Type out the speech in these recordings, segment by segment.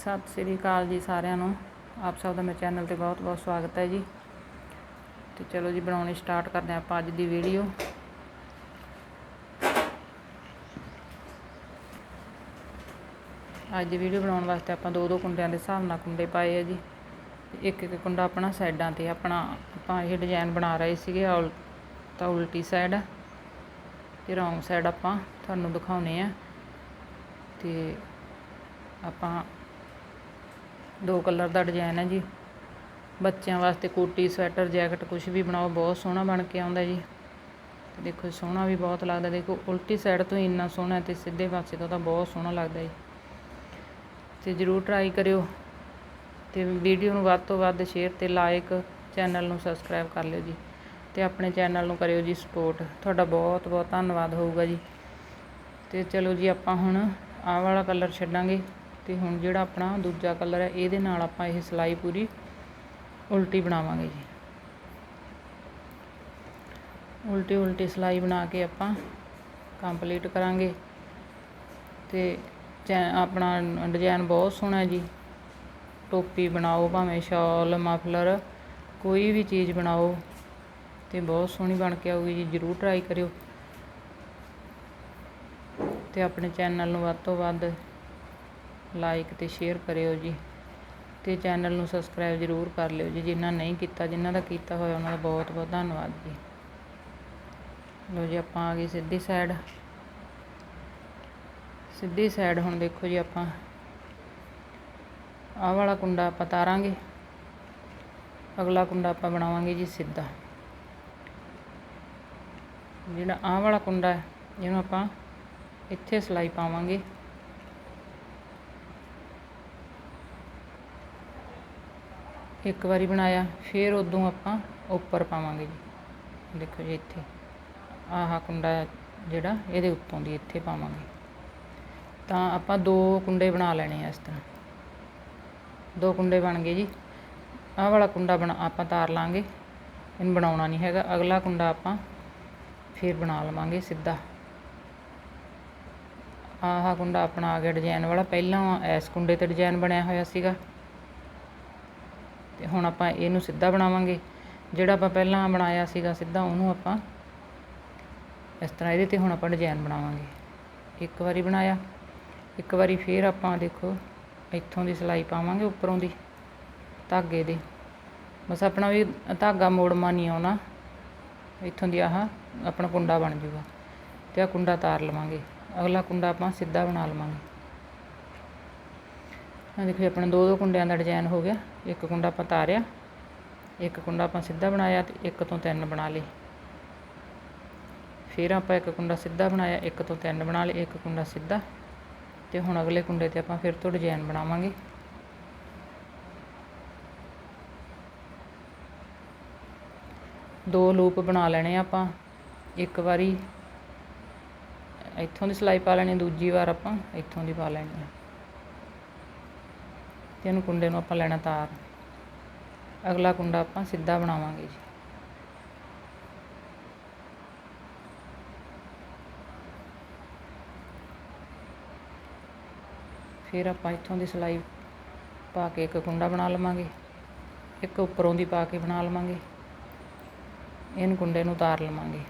ਸਤਿ ਸ੍ਰੀ ਅਕਾਲ ਜੀ ਸਾਰਿਆਂ ਨੂੰ। ਆਪ ਸਭ ਦਾ ਮੇਰੇ ਚੈਨਲ ਤੇ ਬਹੁਤ ਬਹੁਤ ਸਵਾਗਤ ਹੈ ਜੀ। ਤੇ ਚਲੋ ਜੀ, ਬਣਾਉਣੀ ਸਟਾਰਟ ਕਰਦੇ ਹਾਂ ਆਪਾਂ ਅੱਜ ਦੀ ਵੀਡੀਓ। ਅੱਜ ਦੀ ਵੀਡੀਓ ਬਣਾਉਣ ਵਾਸਤੇ ਆਪਾਂ ਦੋ ਦੋ ਕੁੰਡਿਆਂ ਦੇ ਹਿਸਾਬ ਨਾਲ ਕੁੰਡੇ ਪਾਏ ਆ ਜੀ। ਇੱਕ ਇੱਕ ਕੁੰਡਾ ਆਪਣਾ ਸਾਈਡਾਂ ਤੇ ਆਪਣਾ, ਆਪਾਂ ਇਹ ਡਿਜ਼ਾਈਨ ਬਣਾ ਰਹੇ ਸੀਗੇ ਔਲ ਤਾਂ ਉਲਟੀ ਸਾਈਡ ਤੇ ਰੌਂਗ ਸਾਈਡ ਆਪਾਂ ਤੁਹਾਨੂੰ ਦਿਖਾਉਨੇ ਆ। ਤੇ ਆਪਾਂ ਦੋ ਕਲਰ ਦਾ ਡਿਜ਼ਾਈਨ ਹੈ ਜੀ। ਬੱਚਿਆਂ ਵਾਸਤੇ ਕੋਟੀ, ਸਵੈਟਰ, ਜੈਕਟ ਕੁਝ ਵੀ ਬਣਾਓ, ਬਹੁਤ ਸੋਹਣਾ ਬਣ ਕੇ ਆਉਂਦਾ ਜੀ। ਦੇਖੋ ਸੋਹਣਾ ਵੀ ਬਹੁਤ ਲੱਗਦਾ। ਦੇਖੋ, ਉਲਟੀ ਸਾਈਡ ਤੋਂ ਹੀ ਇੰਨਾ ਸੋਹਣਾ ਤੇ ਸਿੱਧੇ ਪਾਸੇ ਤੋਂ ਤਾਂ ਬਹੁਤ ਸੋਹਣਾ ਲੱਗਦਾ ਜੀ। ਤੇ ਜਰੂਰ ਟਰਾਈ ਕਰਿਓ। ਤੇ ਵੀਡੀਓ ਨੂੰ ਵੱਧ ਤੋਂ ਵੱਧ ਸ਼ੇਅਰ ਤੇ ਲਾਈਕ ਚੈਨਲ ਨੂੰ ਸਬਸਕ੍ਰਾਈਬ ਕਰ ਲਿਓ ਜੀ। ਤੇ ਆਪਣੇ ਚੈਨਲ ਨੂੰ ਕਰਿਓ ਜੀ ਸਪੋਰਟ ਤੁਹਾਡਾ ਬਹੁਤ ਬਹੁਤ ਧੰਨਵਾਦ ਹੋਊਗਾ ਜੀ। ਤੇ ਚਲੋ ਜੀ, ਆਪਾਂ ਹੁਣ ਆਹ ਵਾਲਾ ਕਲਰ ਛੱਡਾਂਗੇ। ਤੇ ਹੁਣ ਜਿਹੜਾ ਆਪਣਾ ਦੂਜਾ ਕਲਰ ਹੈ, ਇਹਦੇ ਨਾਲ ਆਪਾਂ ਇਹ ਸਲਾਈ ਪੂਰੀ ਉਲਟੀ ਬਣਾਵਾਂਗੇ ਜੀ। ਉਲਟੀ ਉਲਟੀ ਸਲਾਈ ਬਣਾ ਕੇ ਆਪਾਂ ਕੰਪਲੀਟ ਕਰਾਂਗੇ ਤੇ ਆਪਣਾ ਡਿਜ਼ਾਈਨ ਬਹੁਤ ਸੋਹਣਾ ਜੀ। ਟੋਪੀ ਬਣਾਓ ਭਾਵੇਂ ਸ਼ਾਲ, ਮਫਲਰ, ਕੋਈ ਵੀ ਚੀਜ਼ ਬਣਾਓ ਤੇ ਬਹੁਤ ਸੋਹਣੀ ਬਣ ਕੇ ਆਊਗੀ ਜੀ, ਜਰੂਰ ਟਰਾਈ ਕਰਿਓ। ਤੇ ਆਪਣੇ ਚੈਨਲ ਨੂੰ ਵੱਧ ਤੋਂ ਵੱਧ ਲਾਈਕ ਤੇ ਸ਼ੇਅਰ ਕਰਿਓ ਜੀ ਤੇ ਚੈਨਲ ਨੂੰ ਸਬਸਕ੍ਰਾਈਬ ਜਰੂਰ ਕਰ ਲਿਓ ਜੀ ਜਿਨ੍ਹਾਂ ਨਹੀਂ ਕੀਤਾ ਜਿਨ੍ਹਾਂ ਦਾ ਕੀਤਾ ਹੋਇਆ, ਉਹਨਾਂ ਦਾ ਬਹੁਤ ਬਹੁਤ ਧੰਨਵਾਦ ਜੀ। ਲੋ ਜੀ, ਆਪਾਂ ਆ ਗਏ ਸਿੱਧੀ ਸਾਈਡ ਸਿੱਧੀ ਸਾਈਡ ਹੁਣ ਦੇਖੋ ਜੀ ਆਪਾਂ। ਆਹ ਵਾਲਾ ਕੁੰਡਾ ਆਪਾਂ ਤਾਰਾਂਗੇ। ਅਗਲਾ ਕੁੰਡਾ ਆਪਾਂ ਬਣਾਵਾਂਗੇ ਜੀ ਸਿੱਧਾ। ਜਿਹੜਾ ਆਹ ਵਾਲਾ ਕੁੰਡਾ ਹੈ ਇਹਨੂੰ ਆਪਾਂ ਇੱਥੇ ਸਲਾਈ ਪਾਵਾਂਗੇ। ਇੱਕ ਵਾਰੀ ਬਣਾਇਆ, ਫਿਰ ਉਦੋਂ ਆਪਾਂ ਉੱਪਰ ਪਾਵਾਂਗੇ ਜੀ। ਦੇਖੋ ਜੀ ਇੱਥੇ, ਆਹ ਕੁੰਡਾ ਜਿਹੜਾ, ਇਹਦੇ ਉੱਤੋਂ ਦੀ ਇੱਥੇ ਪਾਵਾਂਗੇ। ਤਾਂ ਆਪਾਂ ਦੋ ਕੁੰਡੇ ਬਣਾ ਲੈਣੇ ਆ ਇਸ ਤਰ੍ਹਾਂ। ਦੋ ਕੁੰਡੇ ਬਣ ਗਏ ਜੀ। ਆਹ ਵਾਲਾ ਕੁੰਡਾ ਬਣਾ, ਆਪਾਂ ਤਾਰ ਲਾਂਗੇ। ਇਹਨੂੰ ਬਣਾਉਣਾ ਨਹੀਂ ਹੈਗਾ। ਅਗਲਾ ਕੁੰਡਾ ਆਪਾਂ ਫਿਰ ਬਣਾ ਲਵਾਂਗੇ ਸਿੱਧਾ। ਆਹ ਕੁੰਡਾ ਆਪਣਾ ਆ ਗਿਆ ਡਿਜ਼ਾਈਨ ਵਾਲਾ। ਪਹਿਲਾਂ ਇਸ ਕੁੰਡੇ ਤੇ ਡਿਜ਼ਾਈਨ ਬਣਿਆ ਹੋਇਆ ਸੀਗਾ। ਤੇ ਹੁਣ ਆਪਾਂ ਇਹਨੂੰ ਸਿੱਧਾ ਬਣਾਵਾਂਗੇ। ਜਿਹੜਾ ਆਪਾਂ ਪਹਿਲਾਂ ਬਣਾਇਆ ਸੀਗਾ ਸਿੱਧਾ, ਉਹਨੂੰ ਆਪਾਂ ਇਸ ਤਰ੍ਹਾਂ ਇਹਦੇ ਤੇ ਹੁਣ ਆਪਾਂ ਡਿਜ਼ਾਈਨ ਬਣਾਵਾਂਗੇ। ਇੱਕ ਵਾਰੀ ਬਣਾਇਆ, ਇੱਕ ਵਾਰੀ ਫੇਰ ਆਪਾਂ ਦੇਖੋ ਇੱਥੋਂ ਦੀ ਸਲਾਈ ਪਾਵਾਂਗੇ, ਉੱਪਰੋਂ ਦੀ, ਧਾਗੇ ਦੇ। ਬਸ ਆਪਣਾ ਵੀ ਧਾਗਾ ਮੋੜਮਾ ਨਹੀਂ ਆਉਣਾ ਇੱਥੋਂ ਦੀ ਆਹ ਆਪਣਾ ਕੁੰਡਾ ਬਣ ਜੂਗਾ ਤੇ ਆ ਕੁੰਡਾ ਤਾਰ ਲਵਾਂਗੇ। ਅਗਲਾ ਕੁੰਡਾ ਆਪਾਂ ਸਿੱਧਾ ਬਣਾ ਲਵਾਂਗੇ। ਆ ਦੇਖੋ ਆਪਣਾ ਦੋ ਦੋ ਕੁੰਡਿਆਂ ਦਾ ਡਿਜ਼ਾਈਨ ਹੋ ਗਿਆ। ਇੱਕ ਕੁੰਡਾ ਆਪਾਂ ਤਾਰਿਆ, ਇੱਕ ਕੁੰਡਾ ਆਪਾਂ ਸਿੱਧਾ ਬਣਾਇਆ ਤੇ ਇੱਕ ਤੋਂ ਤਿੰਨ ਬਣਾ ਲਏ। ਫਿਰ ਆਪਾਂ ਇੱਕ ਕੁੰਡਾ ਸਿੱਧਾ ਬਣਾਇਆ, ਇੱਕ ਤੋਂ ਤਿੰਨ ਬਣਾ ਲਏ, ਇੱਕ ਕੁੰਡਾ ਸਿੱਧਾ। ਤੇ ਹੁਣ ਅਗਲੇ ਕੁੰਡੇ ਤੇ ਆਪਾਂ ਫਿਰ ਤੋਂ ਡਿਜ਼ਾਈਨ ਬਣਾਵਾਂਗੇ। ਦੋ ਲੂਪ ਬਣਾ ਲੈਣੇ ਆਪਾਂ। ਇੱਕ ਵਾਰੀ ਇੱਥੋਂ ਦੀ ਸਲਾਈ ਪਾ ਲੈਣੀ, ਦੂਜੀ ਵਾਰ ਆਪਾਂ ਇੱਥੋਂ ਦੀ ਪਾ ਲੈਣੀ ਤੇ ਇਹਨੂੰ ਕੁੰਡੇ ਨੂੰ ਆਪਾਂ ਲੈਣਾ ਤਾਰ। ਅਗਲਾ ਕੁੰਡਾ ਆਪਾਂ ਸਿੱਧਾ ਬਣਾਵਾਂਗੇ ਜੀ। ਫਿਰ ਆਪਾਂ ਇੱਥੋਂ ਦੀ ਸਲਾਈ ਪਾ ਕੇ ਇੱਕ ਕੁੰਡਾ ਬਣਾ ਲਵਾਂਗੇ। ਇੱਕ ਉੱਪਰੋਂ ਦੀ ਪਾ ਕੇ ਬਣਾ ਲਵਾਂਗੇ। ਇਹਨੂੰ ਕੁੰਡੇ ਨੂੰ ਤਾਰ ਲਵਾਂਗੇ।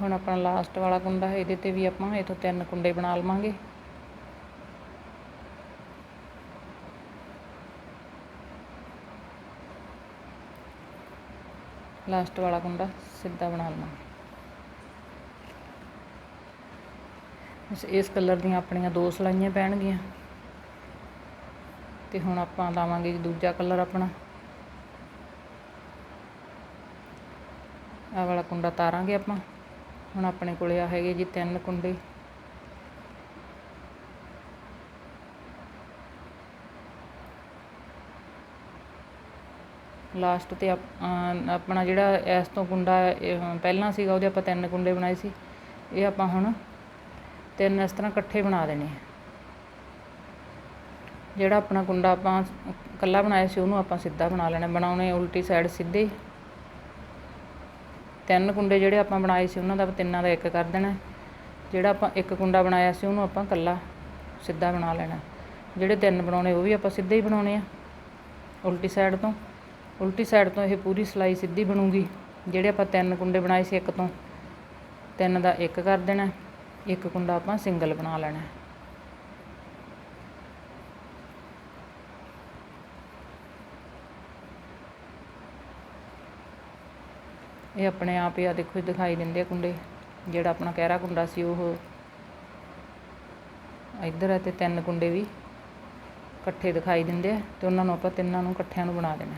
ਹੁਣ ਆਪਣਾ ਲਾਸਟ ਵਾਲਾ ਕੁੰਡਾ ਹੈ, ਇਹਦੇ ਤੇ ਵੀ ਆਪਾਂ ਇਹ ਤੋਂ ਤਿੰਨ ਕੁੰਡੇ ਬਣਾ ਲਵਾਂਗੇ। ਲਾਸਟ ਵਾਲਾ ਕੁੰਡਾ ਸਿੱਧਾ ਬਣਾ ਲਵਾਂਗੇ। ਇਸ ਕਲਰ ਦੀਆਂ ਆਪਣੀਆਂ ਦੋ ਸਲਾਈਆਂ ਪੈਣਗੀਆਂ। ਤੇ ਹੁਣ ਆਪਾਂ ਲਾਵਾਂਗੇ ਜੀ ਦੂਜਾ ਕਲਰ ਆਪਣਾ। ਆਹ ਵਾਲਾ ਕੁੰਡਾ ਤਾਰਾਂਗੇ ਆਪਾਂ। ਹੁਣ ਆਪਣੇ ਕੋਲੇ ਆ ਹੈਗੇ ਜੀ ਤਿੰਨ ਕੁੰਡੇ। ਲਾਸਟ ਤੇ ਆਪਣਾ ਜਿਹੜਾ ਇਸ ਤੋਂ ਕੁੰਡਾ ਪਹਿਲਾਂ ਸੀਗਾ ਉਹਦੇ ਆਪਾਂ ਤਿੰਨ ਕੁੰਡੇ ਬਣਾਏ ਸੀ। ਇਹ ਆਪਾਂ ਹੁਣ ਤਿੰਨ ਇਸ ਤਰ੍ਹਾਂ ਇਕੱਠੇ ਬਣਾ ਦੇਣੇ ਆ। ਜਿਹੜਾ ਆਪਣਾ ਕੁੰਡਾ ਆਪਾਂ ਇਕੱਲਾ ਬਣਾਇਆ ਸੀ ਉਹਨੂੰ ਆਪਾਂ ਸਿੱਧਾ ਬਣਾ ਲੈਣਾ, ਬਣਾਉਣੇ ਉਲਟੀ ਸਾਈਡ ਸਿੱਧੇ। ਤਿੰਨ ਕੁੰਡੇ ਜਿਹੜੇ ਆਪਾਂ ਬਣਾਏ ਸੀ, ਉਹਨਾਂ ਦਾ ਤਿੰਨਾਂ ਦਾ ਇੱਕ ਕਰ ਦੇਣਾ। ਜਿਹੜਾ ਆਪਾਂ ਇੱਕ ਕੁੰਡਾ ਬਣਾਇਆ ਸੀ, ਉਹਨੂੰ ਆਪਾਂ ਇਕੱਲਾ ਸਿੱਧਾ ਬਣਾ ਲੈਣਾ। ਜਿਹੜੇ ਤਿੰਨ ਬਣਾਉਣੇ, ਉਹ ਵੀ ਆਪਾਂ ਸਿੱਧੇ ਹੀ ਬਣਾਉਣੇ ਆ। ਉਲਟੀ ਸਾਈਡ ਤੋਂ। ਉਲਟੀ ਸਾਈਡ ਤੋਂ ਇਹ ਪੂਰੀ ਸਲਾਈ ਸਿੱਧੀ ਬਣੂਗੀ। ਜਿਹੜੇ ਆਪਾਂ ਤਿੰਨ ਕੁੰਡੇ ਬਣਾਏ ਸੀ ਇੱਕ ਤੋਂ, ਤਿੰਨ ਦਾ ਇੱਕ ਕਰ ਦੇਣਾ। ਇੱਕ ਕੁੰਡਾ ਆਪਾਂ ਸਿੰਗਲ ਬਣਾ ਲੈਣਾ। ਇਹ ਆਪਣੇ ਆਪ ਹੀ ਆ, ਦੇਖੋ ਦਿਖਾਈ ਦਿੰਦੇ ਆ ਕੁੰਡੇ। ਜਿਹੜਾ ਆਪਣਾ ਕਹਿਰਾ ਕੁੰਡਾ ਸੀ ਉਹ ਇੱਧਰ ਹੈ ਤੇ ਤਿੰਨ ਕੁੰਡੇ ਵੀ ਇਕੱਠੇ ਦਿਖਾਈ ਦਿੰਦੇ ਆ ਤੇ ਉਹਨਾਂ ਨੂੰ ਆਪਾਂ ਤਿੰਨਾਂ ਨੂੰ ਇਕੱਠਿਆਂ ਨੂੰ ਬਣਾ ਦੇਣਾ।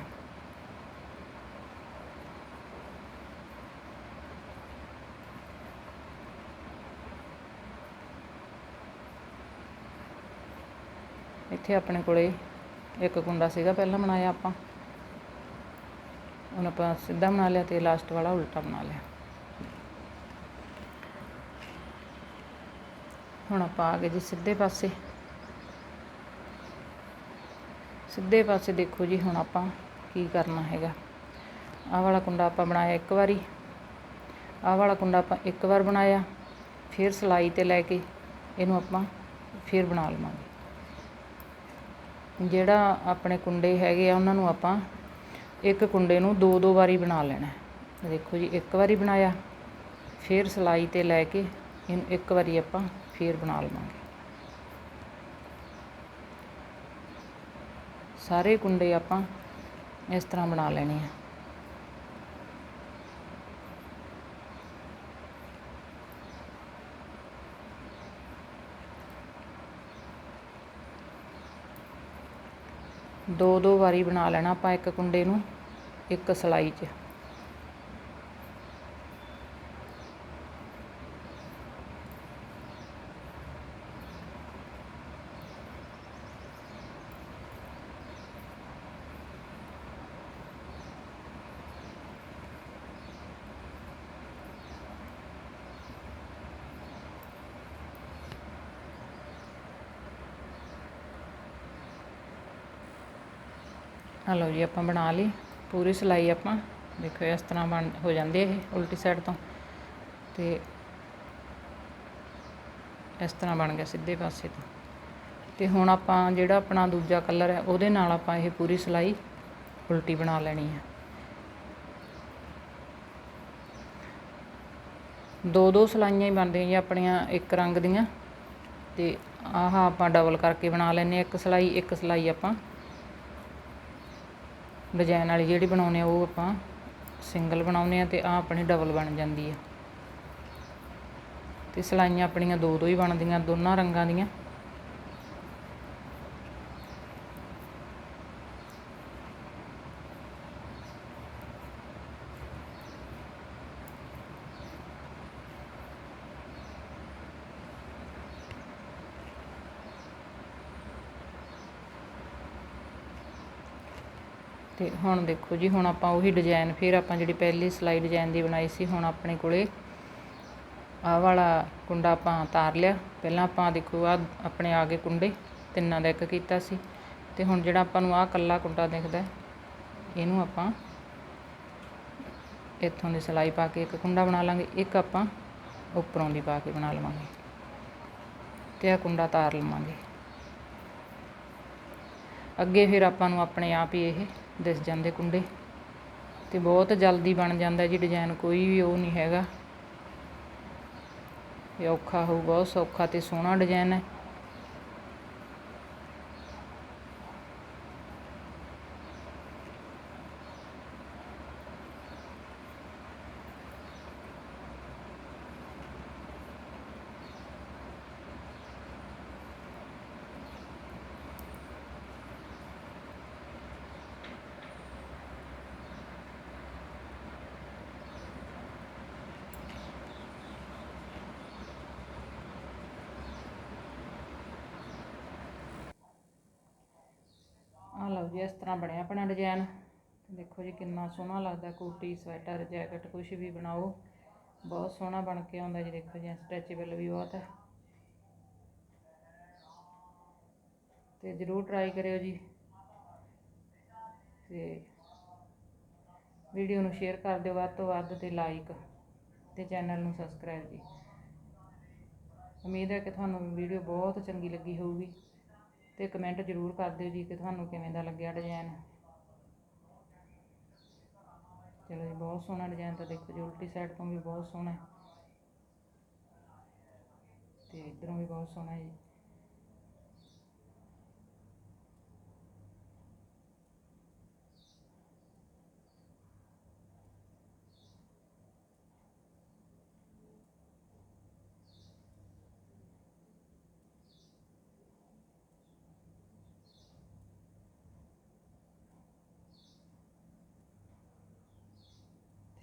ਇੱਥੇ ਆਪਣੇ ਕੋਲੇ ਇੱਕ ਕੁੰਡਾ ਸੀਗਾ, ਪਹਿਲਾਂ ਬਣਾਇਆ ਆਪਾਂ। ਹੁਣ ਆਪਾਂ ਸਿੱਧਾ ਬਣਾ ਲਿਆ ਤੇ ਲਾਸਟ ਵਾਲਾ ਉਲਟਾ ਬਣਾ ਲਿਆ। ਹੁਣ ਆਪਾਂ ਆ ਗਏ ਜੀ ਸਿੱਧੇ ਪਾਸੇ। ਸਿੱਧੇ ਪਾਸੇ ਦੇਖੋ ਜੀ ਹੁਣ ਆਪਾਂ ਕੀ ਕਰਨਾ ਹੈਗਾ। ਆਹ ਵਾਲਾ ਕੁੰਡਾ ਆਪਾਂ ਬਣਾਇਆ ਇੱਕ ਵਾਰੀ। ਆਹ ਵਾਲਾ ਕੁੰਡਾ ਆਪਾਂ ਇੱਕ ਵਾਰ ਬਣਾਇਆ, ਫਿਰ ਸਲਾਈ ਤੇ ਲੈ ਕੇ ਇਹਨੂੰ ਆਪਾਂ ਫਿਰ ਬਣਾ ਲਵਾਂਗੇ। ਜਿਹੜਾ ਆਪਣੇ ਕੁੰਡੇ ਹੈਗੇ ਆ, ਉਹਨਾਂ ਨੂੰ ਆਪਾਂ ਇੱਕ ਕੁੰਡੇ ਨੂੰ ਦੋ ਦੋ ਵਾਰੀ ਬਣਾ ਲੈਣਾ। ਦੇਖੋ ਜੀ, ਇੱਕ ਵਾਰੀ ਬਣਾਇਆ, ਫਿਰ ਸਲਾਈ ਤੇ ਲੈ ਕੇ ਇਹਨੂੰ ਇੱਕ ਵਾਰੀ ਆਪਾਂ ਫਿਰ ਬਣਾ ਲਵਾਂਗੇ। ਸਾਰੇ ਕੁੰਡੇ ਆਪਾਂ ਇਸ ਤਰ੍ਹਾਂ ਬਣਾ ਲੈਣੇ ਆ। ਦੋ ਦੋ ਵਾਰੀ ਬਣਾ ਲੈਣਾ ਆਪਾਂ ਇੱਕ ਕੁੰਡੇ ਨੂੰ ਇੱਕ ਸਲਾਈ 'ਚ। ਆ ਜੀ, ਆਪਾਂ ਬਣਾ ਲਈ। ਪੂਰੀ ਸਲਾਈ ਆਪਾਂ। ਦੇਖੋ, ਇਸ ਤਰ੍ਹਾਂ ਬਣ, ਹੋ ਜਾਂਦੇ ਇਹ ਉਲਟੀ ਸਾਈਡ ਤੋਂ। ਤੇ ਇਸ ਤਰ੍ਹਾਂ ਬਣ ਗਿਆ ਸਿੱਧੇ ਪਾਸੇ ਤੋਂ। ਤੇ ਹੁਣ ਆਪਾਂ ਜਿਹੜਾ ਆਪਣਾ ਦੂਜਾ ਕਲਰ ਹੈ, ਉਹਦੇ ਨਾਲ ਆਪਾਂ ਇਹ ਪੂਰੀ ਸਲਾਈ ਉਲਟੀ ਬਣਾ ਲੈਣੀ ਹੈ। ਦੋ ਦੋ ਸਲਾਈਆਂ ਹੀ ਬਣਦੀਆਂ ਜੀ ਆਪਣੀਆਂ ਇੱਕ ਰੰਗ ਦੀਆਂ। ਤੇ ਆਹ ਆਪਾਂ ਡਬਲ ਕਰਕੇ ਬਣਾ ਲੈਨੇ ਇੱਕ ਸਲਾਈ ਇੱਕ ਸਲਾਈ ਆਪਾਂ। ਡਿਜ਼ਾਈਨ ਵਾਲੀ ਜਿਹੜੀ ਬਣਾਉਨੇ ਆ, ਉਹ ਆਪਾਂ ਸਿੰਗਲ ਬਣਾਉਨੇ ਆ ਤੇ ਆ ਆਪਣੀ ਡਬਲ ਬਣ ਜਾਂਦੀ ਆ। ਤੇ ਸਲਾਈਆਂ ਆਪਣੀਆਂ ਦੋ ਦੋ ਹੀ ਬਣਦੀਆਂ, ਦੋਨਾਂ ਰੰਗਾਂ ਦੀਆਂ। ਤੇ ਹੁਣ ਦੇਖੋ ਜੀ, ਹੁਣ ਆਪਾਂ ਉਹੀ ਡਿਜ਼ਾਈਨ ਫਿਰ ਆਪਾਂ ਜਿਹੜੀ ਪਹਿਲੀ ਸਲਾਈ ਡਿਜ਼ਾਈਨ ਦੀ ਬਣਾਈ ਸੀ, ਹੁਣ ਆਪਣੇ ਕੋਲੇ ਆਹ ਵਾਲਾ ਕੁੰਡਾ ਆਪਾਂ ਤਾਰ ਲਿਆ। ਪਹਿਲਾਂ ਆਪਾਂ ਦੇਖੋ ਆ ਆਪਣੇ ਆ ਗਏ ਕੁੰਡੇ ਤਿੰਨਾਂ ਦਾ ਇੱਕ ਕੀਤਾ ਸੀ। ਤੇ ਹੁਣ ਜਿਹੜਾ ਆਪਾਂ ਨੂੰ ਆਹ ਕੱਲਾ ਕੁੰਡਾ ਦਿਖਦਾ, ਇਹਨੂੰ ਆਪਾਂ ਇੱਥੋਂ ਦੀ ਸਲਾਈ ਪਾ ਕੇ ਇੱਕ ਕੁੰਡਾ ਬਣਾ ਲਾਂਗੇ। ਇੱਕ ਆਪਾਂ ਉੱਪਰੋਂ ਦੀ ਪਾ ਕੇ ਬਣਾ ਲਵਾਂਗੇ। ਤੇ ਇਹ ਕੁੰਡਾ ਤਾਰ ਲਵਾਂਗੇ। ਅੱਗੇ ਫਿਰ ਆਪਾਂ ਨੂੰ ਆਪਣੇ ਆਪ ਹੀ ਇਹ ਦਿਸ ਜਾਂਦੇ ਕੁੰਡੇ। ਤੇ ਬਹੁਤ ਜਲਦੀ ਬਣ ਜਾਂਦਾ ਜੀ ਡਿਜ਼ਾਈਨ ਕੋਈ ਵੀ ਉਹ ਨਹੀਂ ਹੈਗਾ। ਇਹ ਔਖਾ ਹੋਊ ਬਹੁਤ ਸੌਖਾ ਤੇ ਸੋਹਣਾ ਡਿਜ਼ਾਈਨ ਹੈ। ਲਓ ਜੀ ਇਸ ਤਰ੍ਹਾਂ ਬਣਿਆ ਆਪਣਾ ਡਿਜ਼ਾਈਨ ਦੇਖੋ ਜੀ ਕਿੰਨਾ ਸੋਹਣਾ ਲੱਗਦਾ, ਕੋਟੀ, ਸਵੈਟਰ, ਜੈਕਟ ਕੁਝ ਵੀ ਬਣਾਓ। ਬਹੁਤ ਸੋਹਣਾ ਬਣ ਕੇ ਆਉਂਦਾ ਜੀ, ਦੇਖੋ ਜੀ ਸਟ੍ਰੈਚੇਬਲ ਵੀ ਬਹੁਤ ਹੈ। ਤੇ ਜਰੂਰ ਟਰਾਈ ਕਰਿਓ ਜੀ। ਤੇ ਵੀਡੀਓ ਨੂੰ ਸ਼ੇਅਰ ਕਰ ਦਿਓ ਵੱਧ ਤੋਂ ਵੱਧ ਤੇ ਲਾਈਕ ਤੇ ਚੈਨਲ ਨੂੰ ਸਬਸਕ੍ਰਾਈਬ ਜੀ। ਉਮੀਦ ਹੈ ਕਿ ਤੁਹਾਨੂੰ ਵੀਡੀਓ ਬਹੁਤ ਚੰਗੀ ਲੱਗੀ ਹੋਊਗੀ। ਤੇ ਕਮੈਂਟ ਜ਼ਰੂਰ ਕਰ ਦਿਓ ਜੀ ਕਿ ਤੁਹਾਨੂੰ ਕਿਵੇਂ ਦਾ ਲੱਗਿਆ ਡਿਜ਼ਾਈਨ ਚਲੋ ਜੀ, ਬਹੁਤ ਸੋਹਣਾ ਡਿਜ਼ਾਈਨ ਤਾਂ ਦੇਖੋ ਜੀ, ਉਲਟੀ ਸਾਈਡ ਤੋਂ ਵੀ ਬਹੁਤ ਸੋਹਣਾ ਹੈ। ਤੇ ਇਧਰੋਂ ਵੀ ਬਹੁਤ ਸੋਹਣਾ ਹੈ ਜੀ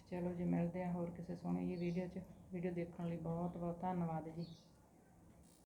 ਤੇ ਚਲੋ ਜੀ ਮਿਲਦੇ ਆ ਹੋਰ ਕਿਸੇ ਸੋਹਣੀ ਜੀ ਵੀਡੀਓ 'ਚ। ਵੀਡੀਓ ਦੇਖਣ ਲਈ ਬਹੁਤ ਬਹੁਤ ਧੰਨਵਾਦ ਜੀ।